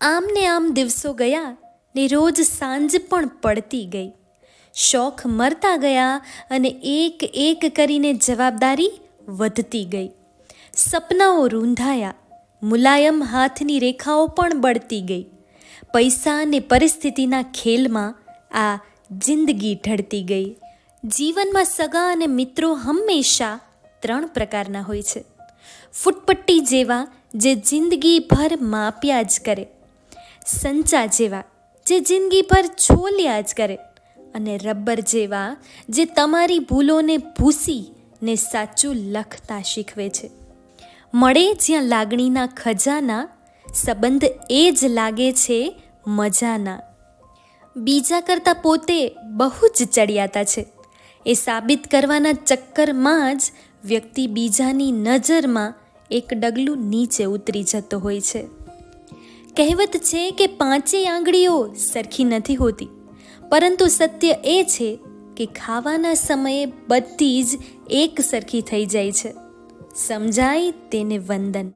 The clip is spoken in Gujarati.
આમ ને આમ દિવસો ગયા, ને રોજ સાંજ પણ પડતી ગઈ. શોખ મરતા ગયા અને એક એક કરીને જવાબદારી વધતી ગઈ. સપનાઓ રૂંધાયા, મુલાયમ હાથની રેખાઓ પણ બળતી ગઈ. પૈસા અને પરિસ્થિતિના ખેલમાં આ જિંદગી ઢળતી ગઈ. જીવનમાં સગા અને મિત્રો હંમેશા ત્રણ પ્રકારના હોય છે. ફૂટપટ્ટી જેવા જે જિંદગીભર માપ્યા જ કરે. સંચા જેવા, જે જિંદગી પર છોલ્યા જ કરે અને રબર જેવા, જે તમારી ભૂલોને ભૂસી ને સાચું લખતા શીખવે છે. મળે જ્યાં લાગણીના ખજાના, સંબંધ એ જ લાગે છે મજાના. બીજા કરતાં પોતે બહુ જ ચડિયાતા છે. એ સાબિત કરવાના ચક્કરમાં જ વ્યક્તિ બીજાની નજરમાં એક ડગલું નીચે ઉતરી જતો હોય છે. કહેવત છે કે પાંચેય આંગળીઓ સરખી નથી હોતી. પરંતુ સત્ય એ છે કે ખાવાના સમયે બધી જ એક સરખી થઈ જાય છે. સમજાય તેને વંદન.